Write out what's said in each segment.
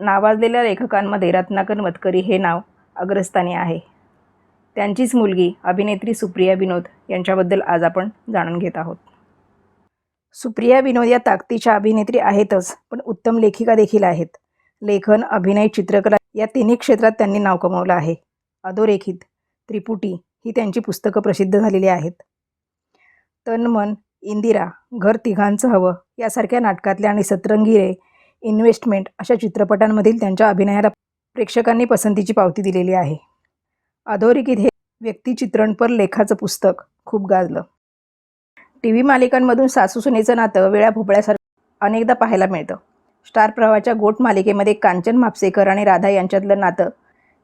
नावाजलेल्या लेखकांमध्ये रत्नाकर मतकरी हे नाव अग्रस्थानी आहे. त्यांचीच मुलगी अभिनेत्री सुप्रिया विनोद यांच्याबद्दल आज आपण जाणून घेत आहोत. सुप्रिया विनोद या ताकदीच्या अभिनेत्री आहेतच पण उत्तम लेखिका देखील आहेत. लेखन अभिनय चित्रकला या तिन्ही क्षेत्रात त्यांनी नाव कमवलं आहे. अधोरेखित त्रिपुटी ही त्यांची पुस्तकं प्रसिद्ध झालेली आहेत. तन मन इंदिरा घर तिघांचं हवं यासारख्या नाटकातल्या आणि सतरंगी रे इन्व्हेस्टमेंट अशा चित्रपटांमधील त्यांच्या अभिनयाला प्रेक्षकांनी पसंतीची पावती दिलेली आहे. अधोरेखित हे व्यक्तिचित्रणपर लेखाचं पुस्तक खूप गाजलं. टी व्ही मालिकांमधून सासू सुनेचं नातं वेळा भोपळ्यासारखं अनेकदा पाहायला मिळतं. स्टार प्रवाहाच्या गोट मालिकेमध्ये कांचन म्हापसेकर आणि राधा यांच्यातलं नातं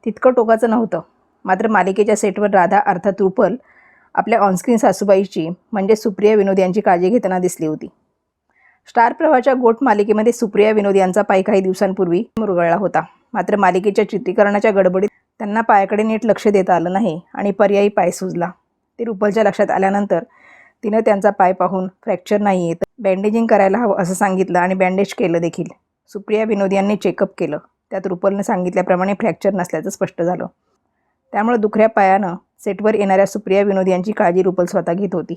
तितकं टोकाचं नव्हतं. मात्र मालिकेच्या सेटवर राधा अर्थात रुपल आपल्या ऑनस्क्रीन सासूबाईची म्हणजे सुप्रिया विनोद यांची काळजी घेताना दिसली होती. स्टार प्रवाहाच्या गोट मालिकेमध्ये सुप्रिया विनोद यांचा पाय काही दिवसांपूर्वी मुरगळला होता. मात्र मालिकेच्या चित्रीकरणाच्या गडबडीत त्यांना पायाकडे नीट लक्ष देता आलं नाही आणि पर्यायी पाय सुजला. ते रुपलच्या लक्षात आल्यानंतर तिनं त्यांचा पाय पाहून फ्रॅक्चर नाही आहे तर बँडेजिंग करायला हवं असं सांगितलं आणि बँडेज केलं देखील. सुप्रिया विनोद यांनी चेकअप केलं. त्यात रुपलनं सांगितल्याप्रमाणे फ्रॅक्चर नसल्याचं स्पष्ट झालं. त्यामुळे दुखऱ्या पायानं सेटवर येणाऱ्या सुप्रिया विनोद यांची काळजी रुपल स्वतः घेत होती.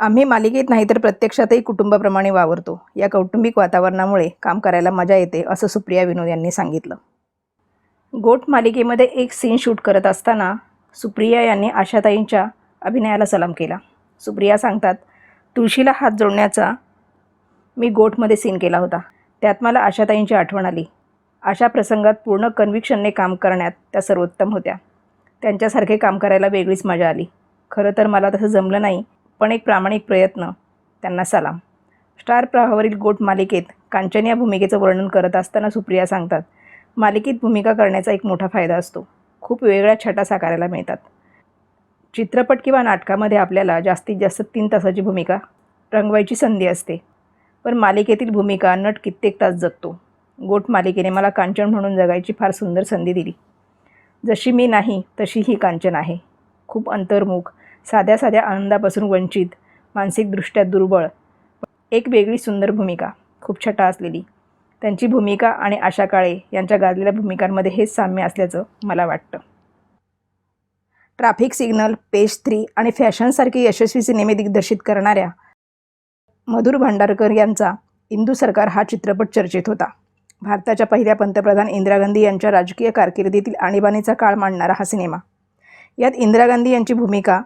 आम्ही मालिकेत नाही तर प्रत्यक्षातही कुटुंबाप्रमाणे वावरतो. या कौटुंबिक वातावरणामुळे काम करायला मजा येते असं सुप्रिया विनोद यांनी सांगितलं. गोट मालिकेमध्ये एक सीन शूट करत असताना सुप्रिया यांनी आशाताईंच्या अभिनयाला सलाम केला. सुप्रिया सांगतात तुळशीला हात जोडण्याचा मी गोटमध्ये सीन केला होता. त्यात मला आशाताईंची आठवण आली. अशा प्रसंगात पूर्ण कन्व्हिक्शनने काम करण्यात त्या सर्वोत्तम होत्या. त्यांच्यासारखे काम करायला वेगळीच मजा आली. खरं तर मला तसं जमलं नाही पण एक प्रामाणिक प्रयत्न. त्यांना सलाम. स्टार प्रवाहावरील गोट मालिकेत कांचन या भूमिकेचं वर्णन करत असताना सुप्रिया सांगतात मालिकेत भूमिका करण्याचा एक मोठा फायदा असतो. खूप वेगळ्या छटा साकारायला मिळतात. चित्रपट किंवा नाटकामध्ये आपल्याला जास्तीत जास्त तीन तासाची भूमिका रंगवायची संधी असते. पण मालिकेतील भूमिका नट कित्येक तास जगतो. गोट मालिकेने मला कांचन म्हणून जगायची फार सुंदर संधी दिली. जशी मी नाही तशी ही कांचन आहे. खूप अंतर्मुख साध्या साध्या आनंदापासून वंचित मानसिकदृष्ट्या दुर्बळ एक वेगळी सुंदर भूमिका खूप छटा असलेली. त्यांची भूमिका आणि आशा काळे यांच्या गाजलेल्या भूमिकांमध्ये हेच साम्य असल्याचं मला वाटतं. ट्रॅफिक सिग्नल पेज थ्री आणि फॅशनसारखे यशस्वी सिनेमे दिग्दर्शित करणाऱ्या मधुर भांडारकर यांचा इंदू सरकार हा चित्रपट चर्चेत होता. भारताच्या पहिल्या पंतप्रधान इंदिरा गांधी यांच्या राजकीय कारकिर्दीतील आणीबाणीचा काळ मांडणारा हा सिनेमा. यात इंदिरा गांधी यांची भूमिका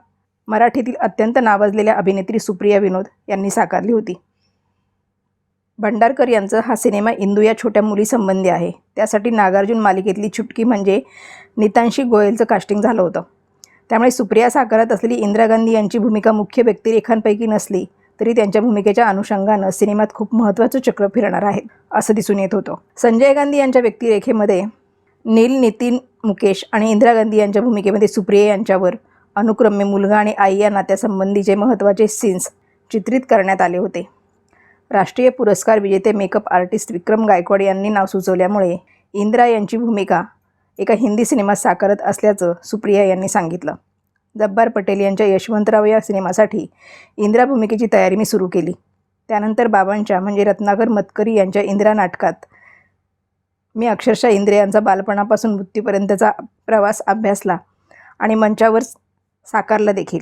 मराठीतील अत्यंत नावाजलेल्या अभिनेत्री सुप्रिया विनोद यांनी साकारली होती. भंडारकर यांचं हा सिनेमा इंदू या छोट्या मुलीसंबंधी आहे. त्यासाठी नागार्जुन मालिकेतली चुटकी म्हणजे नितांशी गोयलचं कास्टिंग झालं होतं. त्यामुळे सुप्रिया साकारत असलेली इंदिरा गांधी यांची भूमिका मुख्य व्यक्तिरेखांपैकी नसली तरी त्यांच्या भूमिकेच्या अनुषंगानं सिनेमात खूप महत्त्वाचं चक्र फिरणार आहे असं दिसून येत होतं. संजय गांधी यांच्या व्यक्तिरेखेमध्ये नील नितीन मुकेश आणि इंदिरा गांधी यांच्या भूमिकेमध्ये सुप्रिया यांच्यावर अनुक्रमे मुलगा आणि आई या नात्यासंबंधीचे महत्त्वाचे सीन्स चित्रित करण्यात आले होते. राष्ट्रीय पुरस्कार विजेते मेकअप आर्टिस्ट विक्रम गायकवाड यांनी नाव सुचवल्यामुळे इंदिरा यांची भूमिका एका हिंदी सिनेमात साकारत असल्याचं सुप्रिया यांनी सांगितलं. जब्बार पटेल यांच्या यशवंतराव या सिनेमासाठी इंदिरा भूमिकेची तयारी मी सुरू केली. त्यानंतर बाबांच्या म्हणजे रत्नाकर मतकरी यांच्या इंदिरा नाटकात मी अक्षरशः इंद्रियांचा बालपणापासून मृत्यूपर्यंतचा प्रवास अभ्यासला आणि मंचावर साकारलं देखील.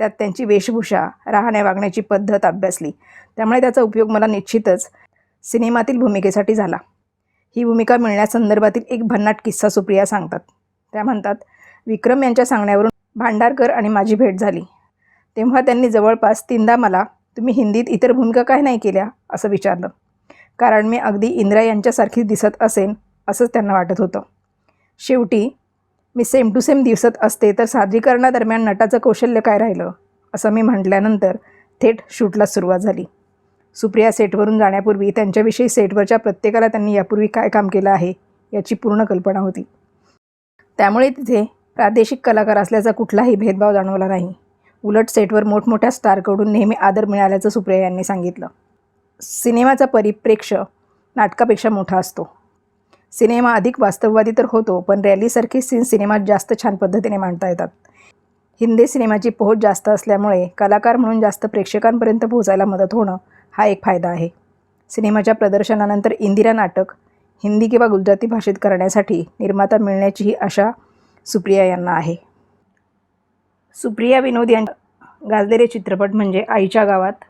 त्यात त्यांची वेशभूषा राहण्या वागण्याची पद्धत अभ्यासली. त्यामुळे त्याचा उपयोग मला निश्चितच सिनेमातील भूमिकेसाठी झाला. ही भूमिका मिळण्यासंदर्भातील एक भन्नाट किस्सा सुप्रिया सांगतात. त्या म्हणतात विक्रम यांच्या सांगण्यावरून भांडारकर आणि माझी भेट झाली. तेव्हा त्यांनी जवळपास तीनदा मला तुम्ही हिंदीत इतर भूमिका काय नाही केल्या असं विचारलं. कारण मी अगदी इंदिरा यांच्यासारखी दिसत असेन असंच त्यांना वाटत होतं. शेवटी मी सेम टू सेम दिवसात असते तर सादरीकरणादरम्यान नटाचं कौशल्य काय राहिलं? असं मी म्हटल्यानंतर थेट शूटला सुरुवात झाली. सुप्रिया सेटवरून जाण्यापूर्वी त्यांच्याविषयी सेटवरच्या प्रत्येकाला त्यांनी यापूर्वी काय काम केलं आहे याची पूर्ण कल्पना होती. त्यामुळे तिथे प्रादेशिक कलाकार असल्याचा कुठलाही भेदभाव जाणवला नाही. उलट सेटवर मोठमोठ्या स्टारकडून नेहमी आदर मिळाल्याचं सुप्रिया यांनी सांगितलं. सिनेमाचा परिप्रेक्ष्य नाटकापेक्षा मोठा असतो. सिनेमा अधिक वास्तववादी तर होतो पण रॅलीसारखे सीन सिनेमात जास्त छान पद्धतीने मांडता येतात. हिंदी सिनेमाची पोहोच जास्त असल्यामुळे कलाकार म्हणून जास्त प्रेक्षकांपर्यंत पोहोचायला मदत होणं हा एक फायदा आहे. सिनेमाच्या प्रदर्शनानंतर इंदिरा नाटक हिंदी किंवा गुजराती भाषेत करण्यासाठी निर्माता मिळण्याचीही आशा सुप्रिया यांना आहे. सुप्रिया विनोद यां गाजलेले चित्रपट म्हणजे आईच्या गावात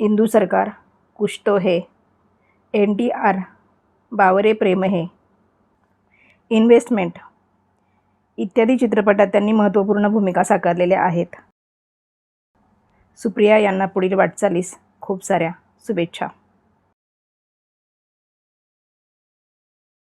इंदू सरकार कुश्तो हे N T R Bavre Prem He. Investment इत्यादी चित्रपटात त्यांनी महत्त्वपूर्ण भूमिका साकारलेल्या आहेत. सुप्रिया यांना पुढील वाटचालीस खूप साऱ्या शुभेच्छा.